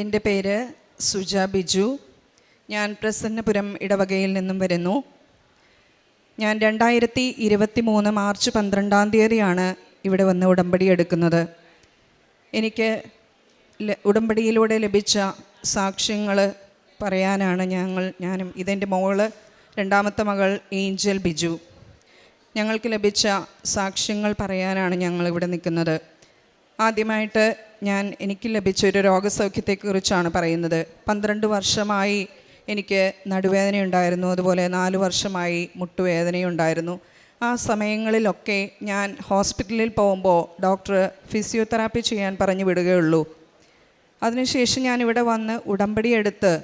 എന്റെ പേര് സുജ ബിജു. ഞാൻ പ്രസന്നപുരം ഇടവകയിൽ നിന്നും വരുന്നു. ഞാൻ രണ്ടായിരത്തി ഇരുപത്തി മൂന്ന് മാർച്ച് പന്ത്രണ്ടാം തീയതിയാണ് ഇവിടെ വന്ന് ഉടമ്പടി എടുക്കുന്നത്. എനിക്ക് ഉടമ്പടിയിലൂടെ ലഭിച്ച സാക്ഷ്യങ്ങൾ പറയാനാണ് ഞങ്ങൾ ഞാനും ഇതെന്റെ മോൾ രണ്ടാമത്തെ മകൾ ഏഞ്ചൽ ബിജു. ഞങ്ങൾക്ക് ലഭിച്ച സാക്ഷ്യങ്ങൾ പറയാനാണ് ഞങ്ങൾ ഇവിടെ നിൽക്കുന്നത്. ആദ്യമായിട്ട് ഞാൻ എനിക്ക് ലഭിച്ച ഒരു രോഗസൗഖ്യത്തെക്കുറിച്ചാണ് പറയുന്നത്. പന്ത്രണ്ട് വർഷമായി എനിക്ക് നടുവേദനയുണ്ടായിരുന്നു അതുപോലെ നാല് വർഷമായി മുട്ടുവേദനയുണ്ടായിരുന്നു. ആ സമയങ്ങളിലൊക്കെ ഞാൻ ഹോസ്പിറ്റലിൽ പോകുമ്പോൾ ഡോക്ടർ ഫിസിയോതെറാപ്പി ചെയ്യാൻ പറഞ്ഞു വിടുകയുള്ളൂ. അതിനുശേഷം ഞാനിവിടെ വന്ന് ഉടമ്പടി എടുത്ത്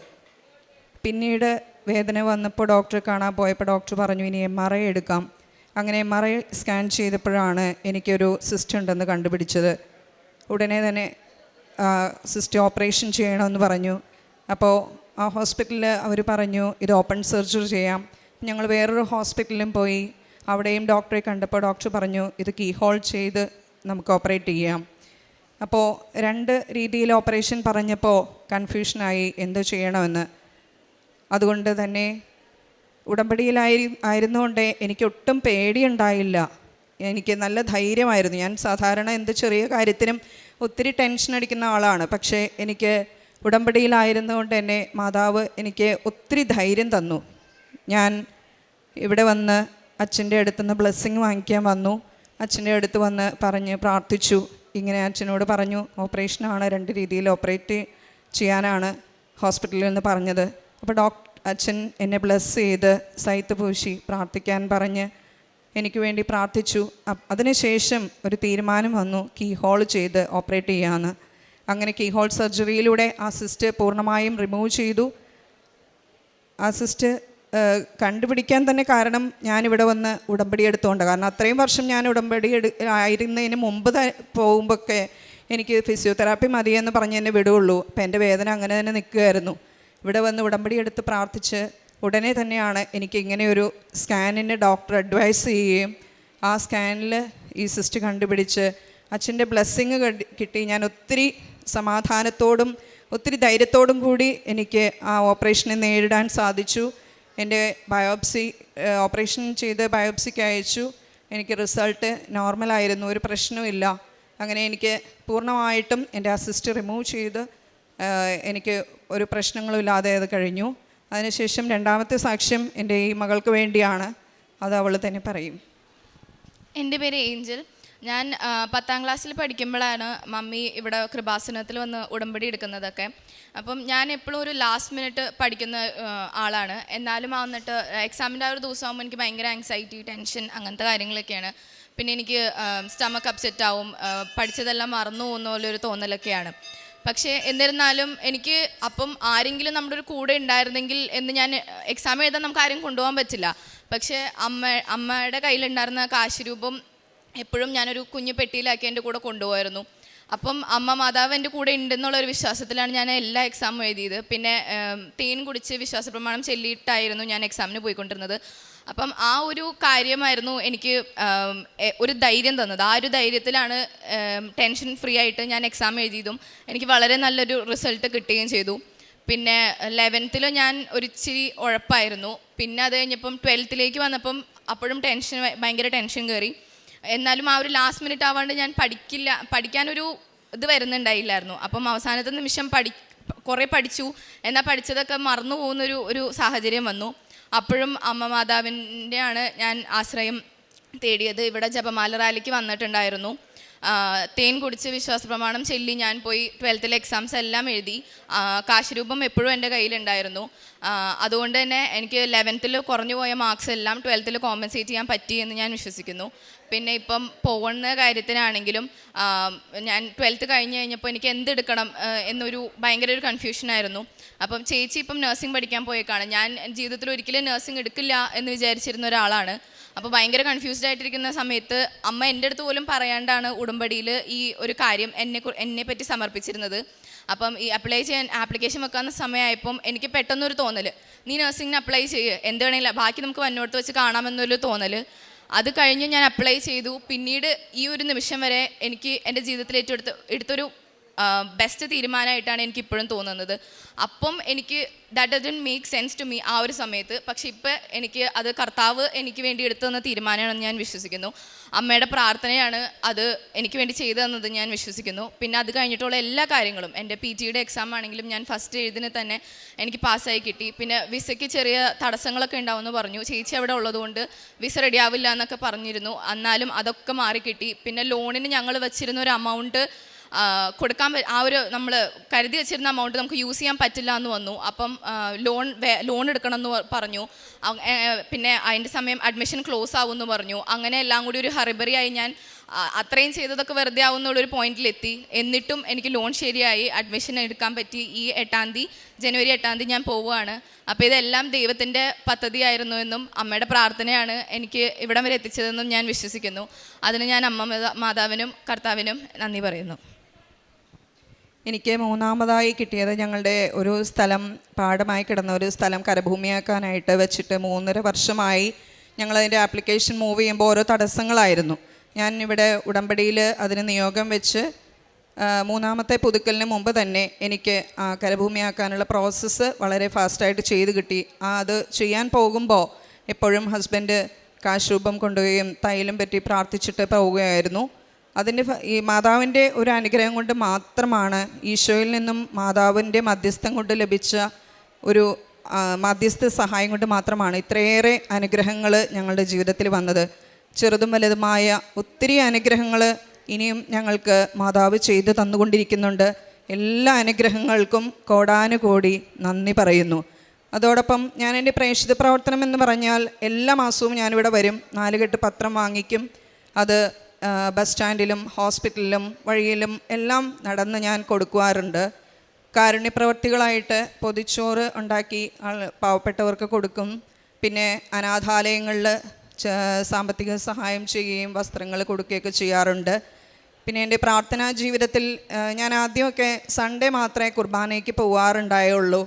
പിന്നീട് വേദന വന്നപ്പോൾ ഡോക്ടറെ കാണാൻ പോയപ്പോൾ ഡോക്ടർ പറഞ്ഞു ഇനി എം ആർ ഐ എടുക്കാം. അങ്ങനെ എം ആർ ഐ സ്കാൻ ചെയ്തപ്പോഴാണ് എനിക്കൊരു സിസ്റ്റ് ഉണ്ടെന്ന് കണ്ടുപിടിച്ചത്. ഉടനെ തന്നെ സിസ്റ്റ് ഓപ്പറേഷൻ ചെയ്യണമെന്ന് പറഞ്ഞു. അപ്പോൾ ആ ഹോസ്പിറ്റലിൽ അവർ പറഞ്ഞു ഇത് ഓപ്പൺ സർജറി ചെയ്യാം. ഞങ്ങൾ വേറൊരു ഹോസ്പിറ്റലിലും പോയി. അവിടെയും ഡോക്ടറെ കണ്ടപ്പോൾ ഡോക്ടർ പറഞ്ഞു ഇത് കീ ഹോൾ ചെയ്ത് നമുക്ക് ഓപ്പറേറ്റ് ചെയ്യാം. അപ്പോൾ രണ്ട് രീതിയിൽ ഓപ്പറേഷൻ പറഞ്ഞപ്പോൾ കൺഫ്യൂഷനായി എന്ത് ചെയ്യണമെന്ന്? അതുകൊണ്ട് തന്നെ ഉടമ്പടിയിലായി ആയിരുന്നുകൊണ്ട് എനിക്കൊട്ടും പേടിയുണ്ടായില്ല. എനിക്ക് നല്ല ധൈര്യമായിരുന്നു. ഞാൻ സാധാരണ എന്ത് ചെറിയ കാര്യത്തിനും ഒത്തിരി ടെൻഷൻ അടിക്കുന്ന ആളാണ്. പക്ഷേ എനിക്ക് ഉടമ്പടിയിലായിരുന്നുകൊണ്ട് തന്നെ മാതാവ് എനിക്ക് ഒത്തിരി ധൈര്യം തന്നു. ഞാൻ ഇവിടെ വന്ന് അച്ഛന്റെ അടുത്ത് നിന്ന് ബ്ലെസ്സിങ് വാങ്ങിക്കാൻ വന്നു. അച്ഛന്റെ അടുത്ത് വന്ന് പറഞ്ഞ് പ്രാർത്ഥിച്ചു. ഇങ്ങനെ അച്ഛനോട് പറഞ്ഞു ഓപ്പറേഷനാണ് രണ്ട് രീതിയിൽ ഓപ്പറേറ്റ് ചെയ്യാനാണ് ഹോസ്പിറ്റലിൽ നിന്ന് പറഞ്ഞത്. അപ്പോൾ ഡോക്ടർ അച്ഛൻ എന്നെ ബ്ലെസ് ചെയ്ത് സൈത്ത് പൂശി പ്രാർത്ഥിക്കാൻ പറഞ്ഞ് എനിക്ക് വേണ്ടി പ്രാർത്ഥിച്ചു. അതിനുശേഷം ഒരു തീരുമാനം വന്നു കീ ഹോൾ ചെയ്ത് ഓപ്പറേറ്റ് ചെയ്യാമെന്ന് അങ്ങനെ കീ ഹോൾ സർജറിയിലൂടെ ആ സിസ്റ്റ് പൂർണമായും റിമൂവ് ചെയ്തു. ആ സിസ്റ്റ് കണ്ടുപിടിക്കാൻ തന്നെ കാരണം ഞാനിവിടെ വന്ന് ഉടമ്പടി എടുത്തുകൊണ്ട് കാരണം അത്രയും വർഷം ഞാൻ ഉടമ്പടി എടു ആയിരുന്നതിന് മുമ്പ് പോകുമ്പോഴൊക്കെ എനിക്ക് ഫിസിയോതെറാപ്പി മതിയെന്ന് പറഞ്ഞ് എന്നെ വിടുകയുള്ളൂ അപ്പം എന്റെ വേദന അങ്ങനെ തന്നെ നിൽക്കുകയായിരുന്നു ഇവിടെ വന്ന് ഉടമ്പടി എടുത്ത് പ്രാർത്ഥിച്ച് ഉടനെ തന്നെയാണ് എനിക്ക് ഇങ്ങനെയൊരു സ്കാനിന് ഡോക്ടർ അഡ്വൈസ് ചെയ്യുകയും ആ സ്കാനിൽ ഈ സിസ്റ്റ് കണ്ടുപിടിച്ച് അച്ഛന്റെ ബ്ലെസ്സിങ് കിട്ടി. ഞാൻ ഒത്തിരി സമാധാനത്തോടും ഒത്തിരി ധൈര്യത്തോടും കൂടി എനിക്ക് ആ ഓപ്പറേഷനെ നേരിടാൻ സാധിച്ചു. എന്റെ ബയോപ്സി ഓപ്പറേഷൻ ചെയ്ത് ബയോപ്സിക്ക് അയച്ചു. എനിക്ക് റിസൾട്ട് നോർമലായിരുന്നു ഒരു പ്രശ്നവുമില്ല അങ്ങനെ എനിക്ക് പൂർണമായിട്ടും എന്റെ അസിസ്റ്റ് റിമൂവ് ചെയ്ത് എനിക്ക് ഒരു പ്രശ്നങ്ങളും ഇല്ലാതെ അത് കഴിഞ്ഞു. അതിനുശേഷം രണ്ടാമത്തെ സാക്ഷ്യം എന്റെ ഈ മകൾക്ക് വേണ്ടിയാണ്. അത് അവൾ തന്നെ പറയും. എന്റെ പേര് ഏഞ്ചൽ. ഞാൻ പത്താം ക്ലാസ്സിൽ പഠിക്കുമ്പോഴാണ് മമ്മി ഇവിടെ കൃപാസനത്തിൽ വന്ന് ഉടമ്പടി എടുക്കുന്നതൊക്കെ. അപ്പം ഞാൻ എപ്പോഴും ഒരു ലാസ്റ്റ് മിനിറ്റ് പഠിക്കുന്ന ആളാണ്. എന്നാലും ആ വന്നിട്ട് എക്സാമിന്റെ ആ ഒരു ദിവസമാകുമ്പോൾ എനിക്ക് ഭയങ്കര ആങ്സൈറ്റി ടെൻഷൻ അങ്ങനത്തെ കാര്യങ്ങളൊക്കെയാണ്. പിന്നെ എനിക്ക് സ്റ്റമക്ക് അപ്സെറ്റ് ആവും. പഠിച്ചതെല്ലാം മറന്നു പോകുന്ന പോലെ ഒരു തോന്നലൊക്കെയാണ്. പക്ഷേ എന്നിരുന്നാലും എനിക്ക് അപ്പം ആരെങ്കിലും നമ്മുടെ ഒരു കൂടെ ഉണ്ടായിരുന്നെങ്കിൽ എന്ന് ഞാൻ എക്സാം എഴുതാൻ നമുക്ക് ആരും കൊണ്ടുപോകാൻ പറ്റില്ല. പക്ഷേ അമ്മ അമ്മയുടെ കയ്യിലുണ്ടായിരുന്ന കാശ് രൂപം എപ്പോഴും ഞാനൊരു കുഞ്ഞു പെട്ടിയിലാക്കി എന്റെ കൂടെ കൊണ്ടുപോയിരുന്നു അപ്പം അമ്മ മാതാവ് എന്റെ കൂടെ ഉണ്ടെന്നുള്ള ഒരു വിശ്വാസത്തിലാണ് ഞാൻ എല്ലാ എക്സാമും എഴുതിയത്. പിന്നെ തേൻ കുടിച്ച് വിശ്വാസ പ്രമാണം ചെല്ലിയിട്ടായിരുന്നു ഞാൻ എക്സാമിന് പോയിക്കൊണ്ടിരുന്നത്. അപ്പം ആ ഒരു കാര്യമായിരുന്നു എനിക്ക് ഒരു ധൈര്യം തന്നത്. ആ ഒരു ധൈര്യത്തിലാണ് ടെൻഷൻ ഫ്രീ ആയിട്ട് ഞാൻ എക്സാം എഴുതിയതും എനിക്ക് വളരെ നല്ലൊരു റിസൾട്ട് കിട്ടുകയും ചെയ്തു. പിന്നെ ലെവൻത്തിൽ ഞാൻ ഒരിച്ചിരി ഉഴപ്പായിരുന്നു. പിന്നെ അത് കഴിഞ്ഞപ്പം ട്വൽത്തിലേക്ക് വന്നപ്പം അപ്പോഴും ടെൻഷൻ ഭയങ്കര ടെൻഷൻ കയറി എന്നാലും ആ ഒരു ലാസ്റ്റ് മിനിറ്റ് ആവാണ്ട് ഞാൻ പഠിക്കില്ല പഠിക്കാനൊരു ഇത് വരുന്നുണ്ടായില്ലായിരുന്നു. അപ്പം അവസാനത്തെ നിമിഷം പഠി കുറേ പഠിച്ചു. എന്നാൽ പഠിച്ചതൊക്കെ മറന്നു പോകുന്നൊരു ഒരു സാഹചര്യം വന്നു. അപ്പോഴും അമ്മ മാതാവിന്റെയാണ് ഞാൻ ആശ്രയം തേടിയത്. ഇവിടെ ജപമാല റാലിക്ക് വന്നിട്ടുണ്ടായിരുന്നു. തേൻ കുടിച്ച് വിശ്വാസ പ്രമാണം ചൊല്ലി ഞാൻ പോയി ട്വൽത്തിലെ എക്സാംസ് എല്ലാം എഴുതി. ആ, കാശ് രൂപം എപ്പോഴും എന്റെ കയ്യിലുണ്ടായിരുന്നു. അതുകൊണ്ട് തന്നെ എനിക്ക് ലെവൻത്തിൽ കുറഞ്ഞു പോയ മാർക്സ് എല്ലാം ട്വൽത്തിൽ കോമ്പൻസേറ്റ് ചെയ്യാൻ പറ്റി എന്ന് ഞാൻ വിശ്വസിക്കുന്നു. പിന്നെ ഇപ്പം പോകുന്ന കാര്യത്തിനാണെങ്കിലും ഞാൻ ട്വൽത്ത് കഴിഞ്ഞ് കഴിഞ്ഞപ്പോൾ എനിക്ക് എന്തെടുക്കണം എന്നൊരു ഭയങ്കര ഒരു കൺഫ്യൂഷനായിരുന്നു അപ്പം ചേച്ചി ഇപ്പം നഴ്സിംഗ് പഠിക്കാൻ പോയേക്കാണ്. ഞാൻ ജീവിതത്തിൽ ഒരിക്കലും നഴ്സിംഗ് എടുക്കില്ല എന്ന് വിചാരിച്ചിരുന്ന ഒരാളാണ്. അപ്പോൾ ഭയങ്കര കൺഫ്യൂസ്ഡ് ആയിട്ടിരിക്കുന്ന സമയത്ത് അമ്മ എന്റെ അടുത്ത് പോലും പറയാണ്ടാണ് ഉടമ്പടിയിൽ ഈ ഒരു കാര്യം എന്നെ എന്നെ പറ്റി സമർപ്പിച്ചിരുന്നത്. അപ്പം ഈ അപ്ലൈ ചെയ്യാൻ ആപ്ലിക്കേഷൻ വെക്കാവുന്ന സമയമായപ്പം എനിക്ക് പെട്ടെന്നൊരു തോന്നൽ നീ നഴ്സിംഗിന് അപ്ലൈ ചെയ്യ്. എന്ത് വേണമെങ്കിലും ബാക്കി നമുക്ക് വന്നോടത്ത് വെച്ച് കാണാമെന്നൊരു തോന്നൽ അത് കഴിഞ്ഞ് ഞാൻ അപ്ലൈ ചെയ്തു. പിന്നീട് ഈ ഒരു നിമിഷം വരെ എനിക്ക് എന്റെ ജീവിതത്തിൽ ഏറ്റെടുത്ത് എടുത്ത എടുത്തൊരു ബെസ്റ്റ് തീരുമാനമായിട്ടാണ് എനിക്ക് ഇപ്പോഴും തോന്നുന്നത്. അപ്പം എനിക്ക് that doesn't make sense to me ആ ഒരു സമയത്ത്. പക്ഷെ ഇപ്പം എനിക്ക് അത് കർത്താവ് എനിക്ക് വേണ്ടി എടുത്തു തന്ന തീരുമാനമാണെന്ന് ഞാൻ വിശ്വസിക്കുന്നു. അമ്മയുടെ പ്രാർത്ഥനയാണ് അത് എനിക്ക് വേണ്ടി ചെയ്തു തന്നത് ഞാൻ വിശ്വസിക്കുന്നു. പിന്നെ അത് കഴിഞ്ഞിട്ടുള്ള എല്ലാ കാര്യങ്ങളും എന്റെ പി ജിയുടെ എക്സാം ആണെങ്കിലും ഞാൻ ഫസ്റ്റ് എഴുതിന് തന്നെ എനിക്ക് പാസ്സായി കിട്ടി. പിന്നെ വിസയ്ക്ക് ചെറിയ തടസ്സങ്ങളൊക്കെ ഉണ്ടാവുമെന്ന് പറഞ്ഞു. ചേച്ചി അവിടെ ഉള്ളതുകൊണ്ട് വിസ റെഡി ആവില്ല എന്നൊക്കെ പറഞ്ഞിരുന്നു. എന്നാലും അതൊക്കെ മാറി കിട്ടി പിന്നെ ലോണിന് ഞങ്ങൾ വെച്ചിരുന്ന ഒരു എമൗണ്ട് കൊടുക്കാൻ ആ ഒരു നമ്മൾ കരുതി വെച്ചിരുന്ന എമൗണ്ട് നമുക്ക് യൂസ് ചെയ്യാൻ പറ്റില്ല എന്ന് വന്നു. അപ്പം ലോൺ ലോൺ എടുക്കണം എന്ന് പറഞ്ഞു. പിന്നെ അതിന്റെ സമയം അഡ്മിഷൻ ക്ലോസ് ആവുമെന്ന് പറഞ്ഞു. അങ്ങനെ എല്ലാം കൂടി ഒരു ഹറിബറി ആയി ഞാൻ അത്രയും ചെയ്തതൊക്കെ വെറുതെ ആവുന്നുള്ളൊരു പോയിന്റിലെത്തി എന്നിട്ടും എനിക്ക് ലോൺ ശരിയായി. അഡ്മിഷൻ എടുക്കാൻ പറ്റി. ഈ എട്ടാം തീയതി ജനുവരി എട്ടാം തീയതി ഞാൻ പോവുകയാണ്. അപ്പോൾ ഇതെല്ലാം ദൈവത്തിന്റെ പദ്ധതിയായിരുന്നു എന്നും അമ്മയുടെ പ്രാർത്ഥനയാണ് എനിക്ക് ഇവിടം വരെ എത്തിച്ചതെന്നും ഞാൻ വിശ്വസിക്കുന്നു. അതിന് ഞാൻ അമ്മ മാതാ- മാതാവിനും കർത്താവിനും നന്ദി പറയുന്നു. എനിക്ക് മൂന്നാമതായി കിട്ടിയത് ഞങ്ങളുടെ ഒരു സ്ഥലം പാടമായി കിടന്ന ഒരു സ്ഥലം കരഭൂമിയാക്കാനായിട്ട് വെച്ചിട്ട് മൂന്നര വർഷമായി ഞങ്ങളതിന്റെ ആപ്ലിക്കേഷൻ മൂവ് ചെയ്യുമ്പോൾ ഓരോ തടസ്സങ്ങളായിരുന്നു. ഞാൻ ഇവിടെ ഉടമ്പടിയിൽ അതിന് നിയോഗം വെച്ച് മൂന്നാമത്തെ പുതുക്കലിന് മുമ്പ് തന്നെ എനിക്ക് ആ കരഭൂമിയാക്കാനുള്ള പ്രോസസ്സ് വളരെ ഫാസ്റ്റായിട്ട് ചെയ്ത് കിട്ടി. ആ അത് ചെയ്യാൻ പോകുമ്പോൾ എപ്പോഴും ഹസ്ബൻഡ് കാശ് രൂപം കൊണ്ടുപോവുകയും തൈലം പറ്റി പ്രാർത്ഥിച്ചിട്ട് പോവുകയായിരുന്നു. അതിന്റെ ഈ മാതാവിന്റെ ഒരു അനുഗ്രഹം കൊണ്ട് മാത്രമാണ് ഈശോയിൽ നിന്നും മാതാവിന്റെ മധ്യസ്ഥം കൊണ്ട് ലഭിച്ച ഒരു മധ്യസ്ഥ സഹായം കൊണ്ട് മാത്രമാണ് ഇത്രയേറെ അനുഗ്രഹങ്ങൾ ഞങ്ങളുടെ ജീവിതത്തിൽ വന്നത്. ചെറുതും വലുതുമായ ഒത്തിരി അനുഗ്രഹങ്ങൾ ഇനിയും ഞങ്ങൾക്ക് മാതാവ് ചെയ്തു തന്നുകൊണ്ടിരിക്കുന്നുണ്ട്. എല്ലാ അനുഗ്രഹങ്ങൾക്കും കോടാനുകോടി നന്ദി പറയുന്നു. അതോടൊപ്പം ഞാൻ എന്റെ പ്രേക്ഷിത പ്രവർത്തനം എന്ന് പറഞ്ഞാൽ എല്ലാ മാസവും ഞാനിവിടെ വരും. നാലുകെട്ട് പത്രം വാങ്ങിക്കും. അത് ബസ് സ്റ്റാൻഡിലും ഹോസ്പിറ്റലിലും വഴിയിലും എല്ലാം നടന്ന് ഞാൻ കൊടുക്കുവാറുണ്ട്. കാരുണ്യപ്രവർത്തികളായിട്ട് പൊതിച്ചോറ് ഉണ്ടാക്കി പാവപ്പെട്ടവർക്ക് കൊടുക്കും. പിന്നെ അനാഥാലയങ്ങളിൽ സാമ്പത്തിക സഹായം ചെയ്യുകയും വസ്ത്രങ്ങൾ കൊടുക്കുകയൊക്കെ ചെയ്യാറുണ്ട്. പിന്നെ എന്റെ പ്രാർത്ഥനാ ജീവിതത്തിൽ ഞാൻ ആദ്യമൊക്കെ സൺഡേ മാത്രമേ കുർബാനയ്ക്ക് പോവാറുണ്ടായുള്ളൂ.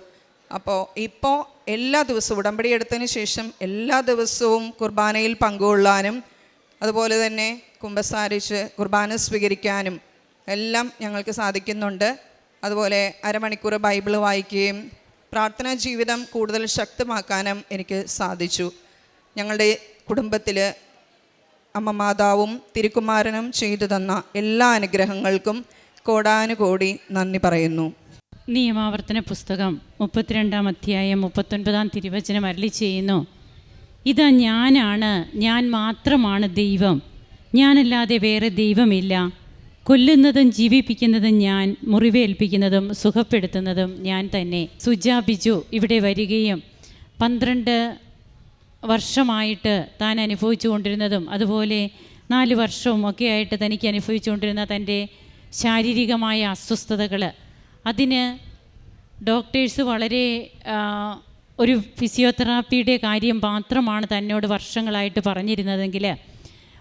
അപ്പോൾ ഇപ്പോൾ എല്ലാ ദിവസവും ഉടമ്പടി എടുത്തതിന് ശേഷം എല്ലാ ദിവസവും കുർബാനയിൽ പങ്കുകൊള്ളാനും അതുപോലെ തന്നെ കുമ്പസാരിച്ച് കുർബാന സ്വീകരിക്കാനും എല്ലാം ഞങ്ങൾക്ക് സാധിക്കുന്നുണ്ട്. അതുപോലെ അരമണിക്കൂർ ബൈബിൾ വായിക്കുകയും പ്രാർത്ഥനാ ജീവിതം കൂടുതൽ ശക്തമാക്കാനും എനിക്ക് സാധിച്ചു. ഞങ്ങളുടെ കുടുംബത്തിൽ അമ്മ മാതാവും തിരുക്കുമാരനും ചെയ്തു തന്ന എല്ലാ അനുഗ്രഹങ്ങൾക്കും കോടാനുകോടി നന്ദി പറയുന്നു. നിയമാവർത്തന പുസ്തകം മുപ്പത്തിരണ്ടാം അധ്യായം മുപ്പത്തൊൻപതാം തിരുവചനം അരളി ചെയ്യുന്നു. ഇതാ ഞാനാണ് ഞാൻ മാത്രമാണ് ദൈവം. ഞാനല്ലാതെ വേറെ ദൈവമില്ല. കൊല്ലുന്നതും ജീവിപ്പിക്കുന്നതും ഞാൻ മുറിവേൽപ്പിക്കുന്നതും സുഖപ്പെടുത്തുന്നതും ഞാൻ തന്നെ. സുജാ ബിജു ഇവിടെ വരികയും പന്ത്രണ്ട് വർഷമായിട്ട് താൻ അനുഭവിച്ചു കൊണ്ടിരുന്നതും അതുപോലെ നാല് വർഷവും ഒക്കെ ആയിട്ട് തനിക്ക് അനുഭവിച്ചുകൊണ്ടിരുന്ന തന്റെ ശാരീരികമായ അസ്വസ്ഥതകൾ അതിന് ഡോക്ടേഴ്സ് വളരെ ഒരു ഫിസിയോതെറാപ്പിയുടെ കാര്യം മാത്രമാണ് തന്നോട് വർഷങ്ങളായിട്ട് പറഞ്ഞിരുന്നതെങ്കിൽ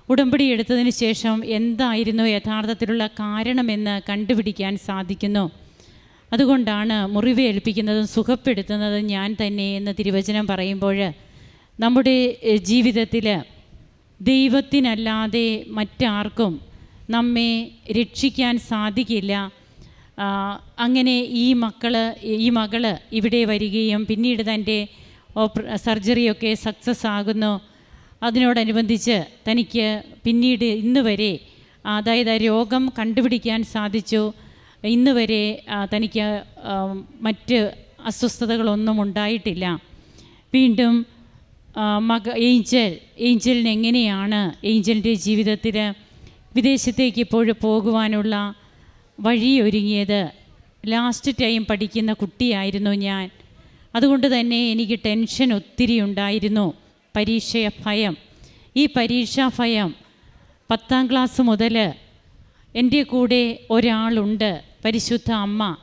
ഉടമ്പടി എടുത്തതിന് ശേഷം എന്തായിരുന്നു യഥാർത്ഥത്തിലുള്ള കാരണമെന്ന് കണ്ടുപിടിക്കാൻ സാധിക്കുന്നു. അതുകൊണ്ടാണ് മുറിവേൽപ്പിക്കുന്നതും സുഖപ്പെടുത്തുന്നതും ഞാൻ തന്നെ എന്ന് തിരുവചനം പറയുമ്പോൾ നമ്മുടെ ജീവിതത്തിൽ ദൈവത്തിനല്ലാതെ മറ്റാർക്കും നമ്മെ രക്ഷിക്കാൻ സാധിക്കില്ല. അങ്ങനെ ഈ മക്കൾ ഈ മകൾ ഇവിടെ വരികയും പിന്നീട് തന്റെ ഓപ്പ സർജറിയൊക്കെ സക്സസ് ആകുന്നു. അതിനോടനുബന്ധിച്ച് തനിക്ക് പിന്നീട് ഇന്ന് വരെ അതായത് രോഗം കണ്ടുപിടിക്കാൻ സാധിച്ചു. ഇന്ന് വരെ തനിക്ക് മറ്റ് അസ്വസ്ഥതകളൊന്നും ഉണ്ടായിട്ടില്ല. വീണ്ടും മക ഏഞ്ചൽ ഏഞ്ചലിന് എങ്ങനെയാണ് ഏഞ്ചലിന്റെ ജീവിതത്തിൽ വിദേശത്തേക്ക് ഇപ്പോഴും പോകുവാനുള്ള വഴിയൊരുങ്ങിയത്. ലാസ്റ്റ് ടൈം പഠിക്കുന്ന കുട്ടിയായിരുന്നു ഞാൻ. അതുകൊണ്ട് തന്നെ എനിക്ക് ടെൻഷൻ ഒത്തിരി ഉണ്ടായിരുന്നു. പരീക്ഷ ഭയം. ഈ പരീക്ഷാ ഭയം പത്താം ക്ലാസ് മുതൽ എന്റെ കൂടെ ഒരാളുണ്ട്. പരിശുദ്ധ അമ്മ.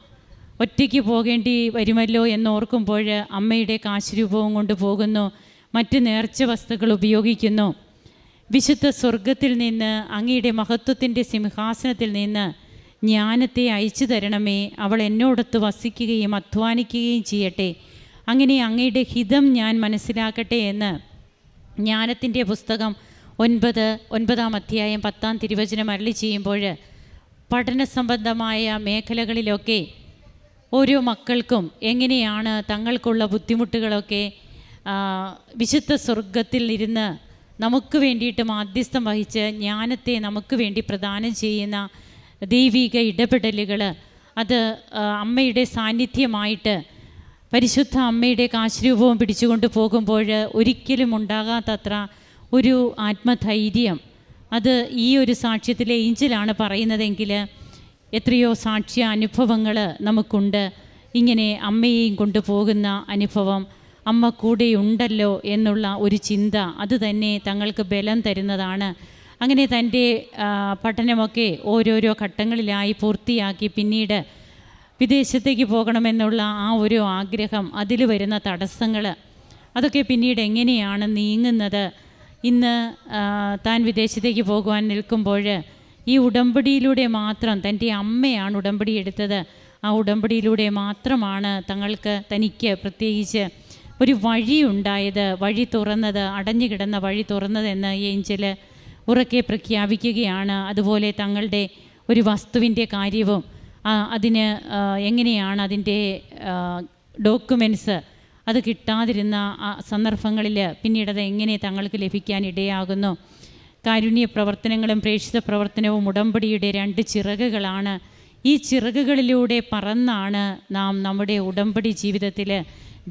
ഒറ്റയ്ക്ക് പോകേണ്ടി വരുമല്ലോ എന്നോർക്കുമ്പോൾ അമ്മയുടെ കാശുരൂപവും കൊണ്ട് പോകുന്നു. മറ്റ് നേർച്ച വസ്തുക്കൾ ഉപയോഗിക്കുന്നു. വിശുദ്ധ സ്വർഗത്തിൽ നിന്ന് അങ്ങയുടെ മഹത്വത്തിന്റെ സിംഹാസനത്തിൽ നിന്ന് ജ്ഞാനത്തെ അയച്ചു തരണമേ. അവൾ എന്നോടൊത്ത് വസിക്കുകയും അധ്വാനിക്കുകയും ചെയ്യട്ടെ. അങ്ങനെ അങ്ങയുടെ ഹിതം ഞാൻ മനസ്സിലാക്കട്ടെ എന്ന് ജ്ഞാനത്തിന്റെ പുസ്തകം ഒൻപത് ഒൻപതാം അധ്യായം പത്താം തിരുവചനം അരളി ചെയ്യുമ്പോൾ പഠന സംബന്ധമായ മേഖലകളിലൊക്കെ ഓരോ മക്കൾക്കും എങ്ങനെയാണ് തങ്ങൾക്കുള്ള ബുദ്ധിമുട്ടുകളൊക്കെ വിശുദ്ധ സ്വർഗത്തിൽ ഇരുന്ന് നമുക്ക് വേണ്ടിയിട്ട് മാധ്യസ്ഥം വഹിച്ച് ജ്ഞാനത്തെ നമുക്ക് വേണ്ടി പ്രദാനം ചെയ്യുന്ന ദൈവിക ഇടപെടലുകൾ അത് അമ്മയുടെ സാന്നിധ്യമായിട്ട് പരിശുദ്ധ അമ്മയുടെ കാശ്രൂപവും പിടിച്ചുകൊണ്ട് പോകുമ്പോൾ ഒരിക്കലും ഉണ്ടാകാത്തത്ര ഒരു ആത്മധൈര്യം. അത് ഈ ഒരു സാക്ഷ്യത്തിലെ ഏഞ്ചലാണ് പറയുന്നതെങ്കിൽ എത്രയോ സാക്ഷ്യ അനുഭവങ്ങൾ നമുക്കുണ്ട്. ഇങ്ങനെ അമ്മയെയും കൊണ്ടുപോകുന്ന അനുഭവം അമ്മ കൂടെയുണ്ടല്ലോ എന്നുള്ള ഒരു ചിന്ത അത് തന്നെ തങ്ങൾക്ക് ബലം തരുന്നതാണ്. അങ്ങനെ തന്റെ പഠനമൊക്കെ ഓരോരോ ഘട്ടങ്ങളിലായി പൂർത്തിയാക്കി പിന്നീട് വിദേശത്തേക്ക് പോകണമെന്നുള്ള ആ ഒരു ആഗ്രഹം അതിൽ വരുന്ന തടസ്സങ്ങൾ അതൊക്കെ പിന്നീട് എങ്ങനെയാണ് നീങ്ങുന്നത്? ഇന്ന് താൻ വിദേശത്തേക്ക് പോകുവാൻ നിൽക്കുമ്പോൾ ഈ ഉടമ്പടിയിലൂടെ മാത്രം തന്റെ അമ്മയാണ് ഉടമ്പടി എടുത്തത്. ആ ഉടമ്പടിയിലൂടെ മാത്രമാണ് തങ്ങൾക്ക് തനിക്ക് പ്രത്യേകിച്ച് ഒരു വഴിയുണ്ടായത് വഴി തുറന്നത് അടഞ്ഞു കിടന്ന വഴി തുറന്നതെന്ന് ഏഞ്ചൽ ഉറക്കെ പ്രഖ്യാപിക്കുകയാണ്. അതുപോലെ തങ്ങളുടെ ഒരു വസ്തുവിന്റെ കാര്യവും അതിന് എങ്ങനെയാണ് അതിന്റെ ഡോക്യുമെന്റ്സ് അത് കിട്ടാതിരുന്ന സന്ദർഭങ്ങളിൽ പിന്നീട് അത് എങ്ങനെ തങ്ങൾക്ക് ലഭിക്കാൻ ഇടയാകുന്നു. കാരുണ്യ പ്രവർത്തനങ്ങളും പ്രേക്ഷിത പ്രവർത്തനവും ഉടമ്പടിയുടെ രണ്ട് ചിറകുകളാണ്. ഈ ചിറകുകളിലൂടെ പറന്നാണ് നാം നമ്മുടെ ഉടമ്പടി ജീവിതത്തിൽ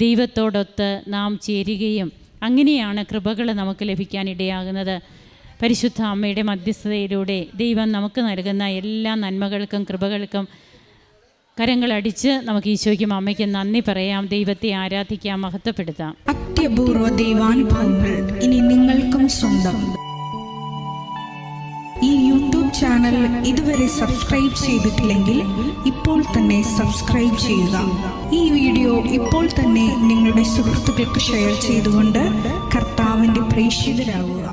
ദൈവത്തോടൊത്ത് നാം ചേരുകയും അങ്ങനെയാണ് കൃപകൾ നമുക്ക് ലഭിക്കാൻ ഇടയാകുന്നത്. പരിശുദ്ധ അമ്മയുടെ മധ്യസ്ഥതയിലൂടെ ദൈവം നമുക്ക് നൽകുന്ന എല്ലാ നന്മകൾക്കും കൃപകൾക്കും കരങ്ങളടിച്ച് നമുക്ക് ഈശോയ്ക്കും അമ്മയ്ക്കും നന്ദി പറയാം. ദൈവത്തെ ആരാധിക്കാം മഹത്വപ്പെടുത്താം. അത്യപൂർവ ദൈവാനുഭവങ്ങൾ ഇനി നിങ്ങൾക്കും സ്വന്തം. ഈ യൂട്യൂബ് ചാനൽ ഇതുവരെ സബ്സ്ക്രൈബ് ചെയ്തിട്ടില്ലെങ്കിൽ ഇപ്പോൾ തന്നെ സബ്സ്ക്രൈബ് ചെയ്യുക. ഈ വീഡിയോ ഇപ്പോൾ തന്നെ നിങ്ങളുടെ സുഹൃത്തുക്കൾക്ക് ഷെയർ ചെയ്തുകൊണ്ട് കർത്താവിന്റെ പ്രേക്ഷിതരാകുക.